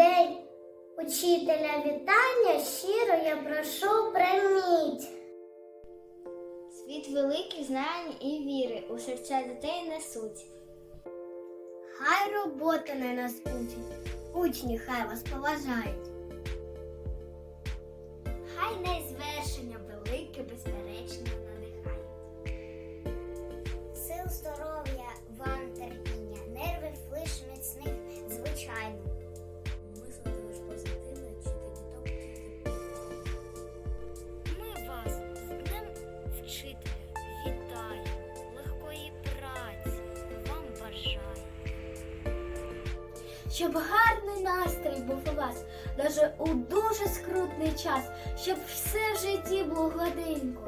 День учителя вітання щиро я прошу прийміть. Світ великих знань і віри у серця дітей несуть. Хай робота не нас учить, учні хай вас поважають. Щоб гарний настрій був у вас, даже у дуже скрутний час, щоб все в житті було гладенько.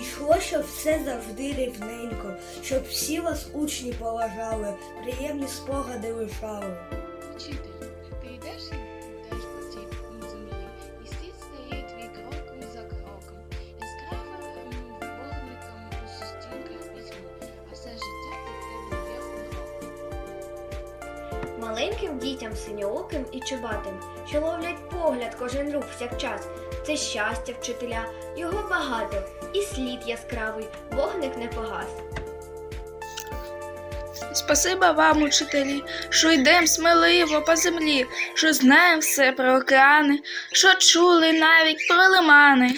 Ішло, щоб все завжди рівненько, щоб всі вас учні поважали, приємні спогади лишали. Маленьким дітям синьооким і чубатим, що ловлять погляд кожен рух всякчас. Це щастя вчителя, його багато, і слід яскравий, вогник не погас. Спасибо вам, учителі, що йдем сміливо по землі, що знаємо все про океани, що чули навіть про лимани.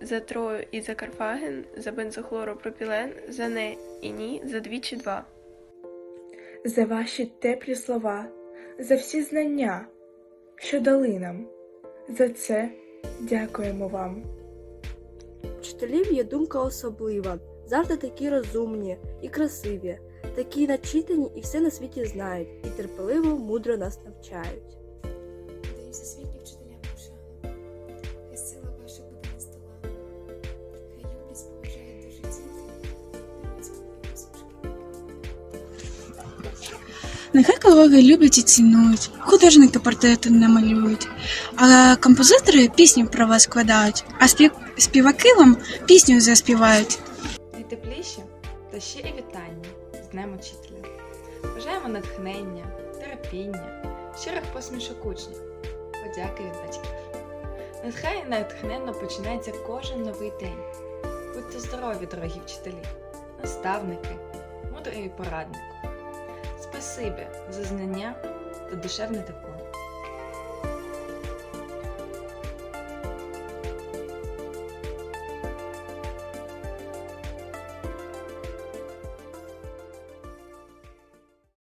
За Трою і за Карфаген, за бензохлоропропілен, за не і ні, за двічі два. За ваші теплі слова, за всі знання, що дали нам. За це дякуємо вам. Вчителів є думка особлива, завжди такі розумні і красиві, такі начитані і все на світі знають, і терпеливо, мудро нас навчають. Нехай колеги люблять і цінують, художники портрети намалюють, а композитори пісні про вас складають, а спів... співаки вам пісню заспівають. Найтепліші та щирі вітання з Днем Учителя. Бажаємо натхнення, терпіння, щирих посмішок учнів, подяки від батьків. Нехай натхненно починається кожен новий день. Будьте здорові, дорогі вчителі, наставники, мудрий пораднику. Спасибі за знання та душевне тепло.